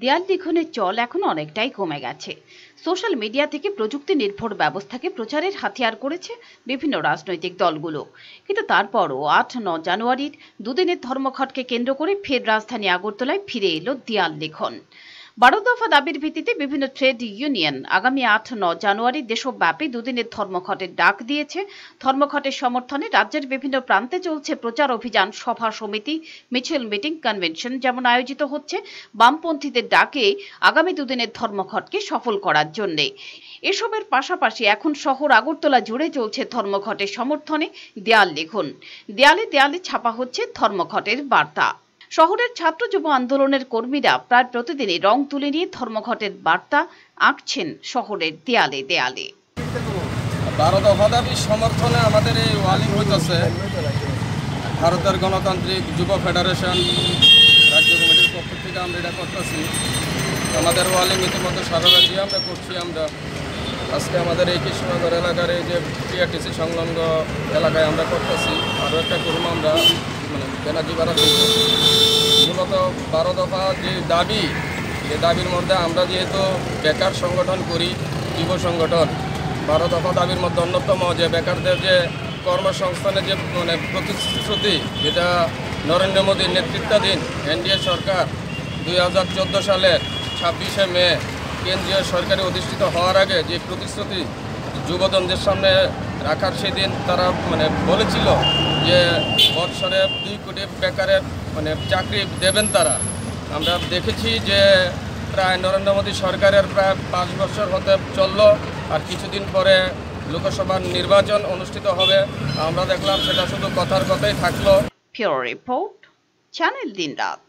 দেয়াল লিখনের চল এখন অনেকটাই কমে গেছে। সোশ্যাল মিডিয়া থেকে প্রযুক্তি নির্ভর ব্যবস্থাকে প্রচারের হাতিয়ার করেছে বিভিন্ন রাজনৈতিক দলগুলো। কিন্তু তারপরও আট, ন জানুয়ারির দুদিনের ধর্মঘটকে কেন্দ্র করে ফের রাজধানী আগরতলায় ফিরে এলো দেয়াল লিখন বারো দফা দাবির ভিত্তিতে বিভিন্ন ট্রেড ইউনিয়ন আগামী আট, ন জানুয়ারি দেশব্যাপী দুদিনের ধর্মঘটের ডাক দিয়েছে। ধর্মঘটের সমর্থনে রাজ্যের বিভিন্ন প্রান্তে চলছে প্রচার অভিযান, সভা সমিতি, মিছিল, মিটিং, কনভেনশন যেমন আয়োজিত হচ্ছে, বামপন্থীদের ডাকে আগামী দুদিনের ধর্মঘটকে সফল করার জন্য। এসবের পাশাপাশি এখন শহর আগরতলা জুড়ে চলছে ধর্মঘটের সমর্থনে দেয়াল লিখুন। দেয়ালে দেয়ালে ছাপা হচ্ছে ধর্মঘটের বার্তা। শহরের ছাত্র যুব আন্দোলনের কর্মীরা প্রায় প্রতিদিনই রং তুলে নিয়ে ধর্মঘটের বার্তা আঁকছেন শহরের দেয়ালে দেয়ালে। বারো দফা সমর্থনে আমাদের এই ওয়ালিং হইতেছে। ভারতের গণতান্ত্রিক যুব ফেডারেশন, রাজ্য কমিটির পক্ষ থেকে আমরা এটা করতেছি। আমাদের ওয়ালিং ইতিমধ্যে সারা আমরা করছি আমরা। আজকে আমাদের এই কৃষ্ণনগর এলাকার এই যে টিআরটিসি সংলগ্ন এলাকায় আমরা করতেছি, আরও একটা করুম আমরা মানে বেনাজি বাড়া মূলত বারো দফা যে দাবি যে দাবির মধ্যে আমরা যেহেতু বেকার সংগঠন করি, যুব সংগঠন, বারো দফা দাবির মধ্যে অন্যতম যে বেকারদের যে কর্মসংস্থানের যে মানে প্রতিশ্রুতি, যেটা নরেন্দ্র মোদীর নেতৃত্বাধীন এনডিএ সরকার দুই হাজার চোদ্দ সালের ছাব্বিশে মে কেন্দ্রীয় সরকারে অধিষ্ঠিত হওয়ার আগে যে প্রতিশ্রুতি যুবদনদের সামনে রাখার সেদিন তারা মানে বলেছিল যে বৎসরে দুই কোটি বেকারের মানে চাকরি দেবেন তারা। আমরা দেখেছি যে প্রায় নরেন্দ্র মোদী সরকারের প্রায় পাঁচ বছর হতে চলল আর কিছুদিন পরে লোকসভার নির্বাচন অনুষ্ঠিত হবে। আমরা দেখলাম সেটা শুধু কথার কথাই থাকল। রিপোর্ট, চ্যানেল দিন রাত